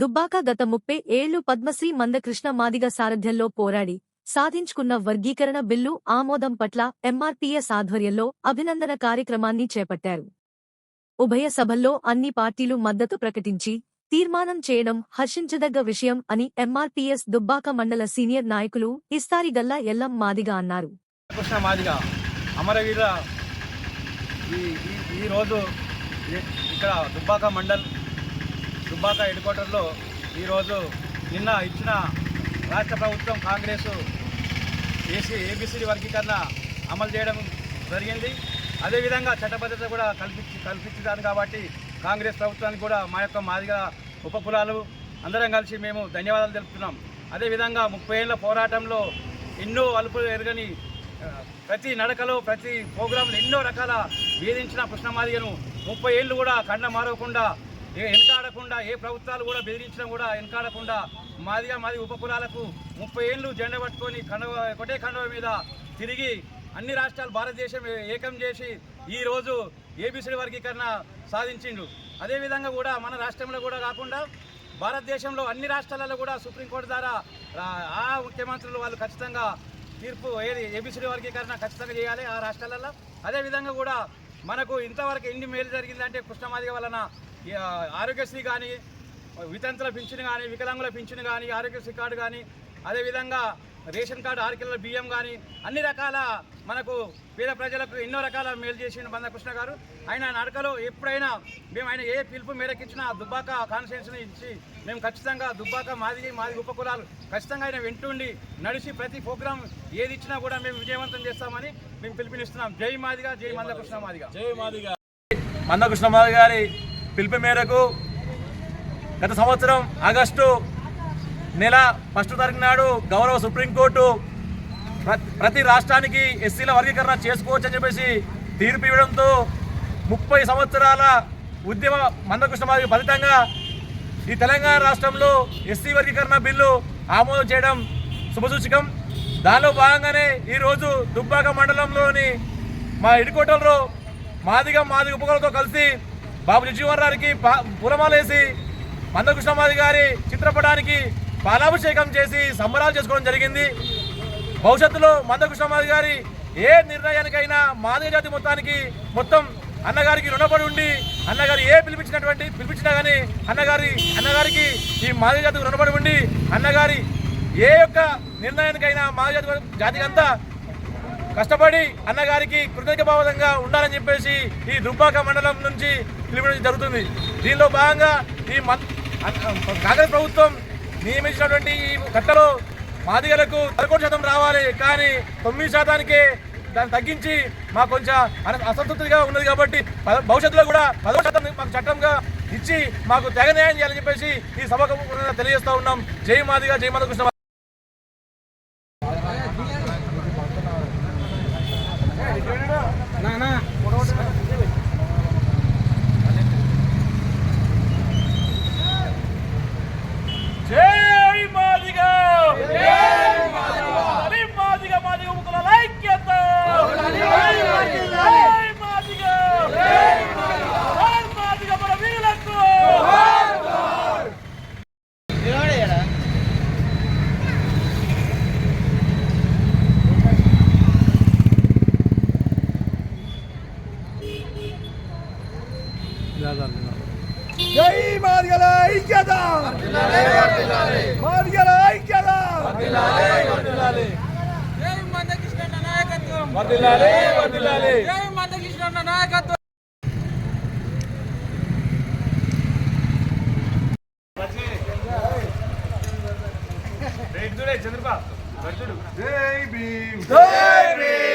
దుబ్బాక గత ముప్పై ఏళ్ళు పద్మశ్రీ మందకృష్ణ మాదిగ సారథ్యంలో పోరాడి సాధించుకున్న వర్గీకరణ బిల్లు ఆమోదం పట్ల ఎంఆర్పీఎస్ ఆధ్వర్యంలో అభినందన కార్యక్రమాన్ని చేపట్టారు. ఉభయ సభల్లో అన్ని పార్టీలు మద్దతు ప్రకటించి తీర్మానం చేయడం హర్షించదగ్గ విషయం అని ఎంఆర్పీఎస్ దుబ్బాక మండల సీనియర్ నాయకులు ఇస్తారిగల్లా ఎల్లం మాదిగ అన్నారు. కృష్ణ మాదిగ అమరవీర ఈ ఈరోజు ఇక్కడ దుబ్బాక మండల్ దుబ్బాక హెడ్ క్వార్టర్లో ఈరోజు నిన్న ఇచ్చిన రాష్ట్ర ప్రభుత్వం కాంగ్రెస్ ఏసీ ఏబిసిడి వర్గీకరణ అమలు చేయడం జరిగింది. అదేవిధంగా చట్టబద్ధత కూడా కల్పించి కల్పించాను కాబట్టి కాంగ్రెస్ ప్రభుత్వానికి కూడా మా యొక్క మాదిగ ఉప కులాలు అందరం కలిసి మేము ధన్యవాదాలు తెలుపుతున్నాం. అదేవిధంగా ముప్పై ఏళ్ళ పోరాటంలో ఎన్నో అలుపులు ఎరగని ప్రతి నడకలో ప్రతి ప్రోగ్రాంలో ఎన్నో రకాల వేధించిన కృష్ణమాదిగను ముప్పై ఏళ్ళు కూడా కండ మారకుండా వెనకాడకుండా ఏ ప్రభుత్వాలు కూడా బెదిరించినా కూడా వెనకాడకుండా మాదిగా మాది ఉపకులాలకు ముప్పై ఏళ్ళు జెండా పట్టుకొని కండవ ఒకటే కండవ మీద తిరిగి అన్ని రాష్ట్రాలు భారతదేశం ఏకం చేసి ఈ రోజు ఏబిసిడి వర్గీకరణ సాధించిండు. అదేవిధంగా కూడా మన రాష్ట్రంలో కూడా కాకుండా భారతదేశంలో అన్ని రాష్ట్రాలలో కూడా సుప్రీంకోర్టు ద్వారా ఆ- ఆ ముఖ్యమంత్రులు వాళ్ళు ఖచ్చితంగా తీర్పు ఏది ఏబిసిడి వర్గీకరణ ఖచ్చితంగా చేయాలి ఆ రాష్ట్రాలలో. అదేవిధంగా కూడా మనకు ఇంతవరకు ఎన్ని మేలు జరిగిందంటే కృష్ణమాదిగ వలన ఆరోగ్యశ్రీ కానీ వితంతుల పింఛను కానీ వికలాంగుల పింఛను కానీ ఆరోగ్యశ్రీ కార్డు కానీ అదేవిధంగా రేషన్ కార్డు ఆరు కిలోల బియ్యం కానీ అన్ని రకాల మనకు పేద ప్రజలకు ఎన్నో రకాల మేలు చేసిండు బందకృష్ణ గారు. ఆయన నడకలో ఎప్పుడైనా మేము ఆయన ఏ పిలుపు మేరకిచ్చినా దుబ్బాక కాన్స్టిట్యూన్సీని ఇచ్చి మేము ఖచ్చితంగా దుబ్బాక మాది మాది ఉపకులాలు ఖచ్చితంగా ఆయన వింటుండి నడిచి ప్రతి ప్రోగ్రాం ఏది ఇచ్చినా కూడా మేము విజయవంతం చేస్తామని మేము పిలుపునిస్తున్నాం. జై మాదిగా జై మందకృష్ణ మాదిగా. జై మాదిగా. మందకృష్ణమాధ గారి పిలుపు మేరకు గత సంవత్సరం ఆగస్టు నెల ఫస్ట్ తారీఖు నాడు గౌరవ సుప్రీంకోర్టు ప్ర- ప్రతి రాష్ట్రానికి ఎస్సీల వర్గీకరణ చేసుకోవచ్చు అని చెప్పేసి తీర్పు ఇవ్వడంతో ముప్పై సంవత్సరాల ఉద్యమ మందకృష్ణమాధి ఫలితంగా ఈ తెలంగాణ రాష్ట్రంలో ఎస్సీ వర్గీకరణ బిల్లు ఆమోదం చేయడం శుభసూచకం. దానిలో భాగంగానే ఈరోజు దుబ్బాక మండలంలోని మా ఇడికోటలో మాదిగ మాదిగ ఉపకులతో కలిసి బాబు జగజీవన్ పా పురమాలేసి మందకృష్ణమాది గారి చిత్రపటానికి పాలాభిషేకం చేసి సంబరాలు చేసుకోవడం జరిగింది. భవిష్యత్తులో మందకృష్ణమాది గారి ఏ నిర్ణయానికైనా మాదిగ జాతి మొత్తానికి మొత్తం అన్నగారికి రుణపడి ఉండి అన్నగారు ఏ పిలిపించినటువంటి పిలిపించినా కానీ అన్నగారి అన్నగారికి ఈ మాదిగ జాతికి రుణపడి ఉండి అన్నగారి ఏ యొక్క నిర్ణయానికైనా మాదిగ జాతి జాతికి అంతా కష్టపడి అన్నగారికి కృతజ్ఞభావంగా ఉండాలని చెప్పేసి ఈ దుబ్బాక మండలం నుంచి పిలిపించడం జరుగుతుంది. దీనిలో భాగంగా ఈ కాంగ్రెస్ ప్రభుత్వం నియమించినటువంటి ఈ కట్టలో మాదిగలకు పదకొండు శాతం రావాలి కానీ తొమ్మిది శాతానికే దాన్ని తగ్గించి మాకు కొంచెం అసంతృప్తిగా ఉన్నది కాబట్టి పద- భవిష్యత్తులో కూడా పదవ శాతం మాకు చట్టంగా ఇచ్చి మాకు తెగ న్యాయం చేయాలని చెప్పేసి ఈ సభకు తెలియజేస్తా ఉన్నాం. జై మాదిగా జై మాధవ కృష్ణ జై మాదిగా జై మాదిగా మాదిగా ముక్కల ఐక్యత జై మాదిగా జై మాదిగా మన వీరులకు జై మాదిగల ఐక్యత! మాదిగల ఐక్యత! జై మందకృష్ణ నాయకత్వం! జై మందకృష్ణ నాయకత్వం! చంద్రబాబు జై భీమ్ జై భీమ్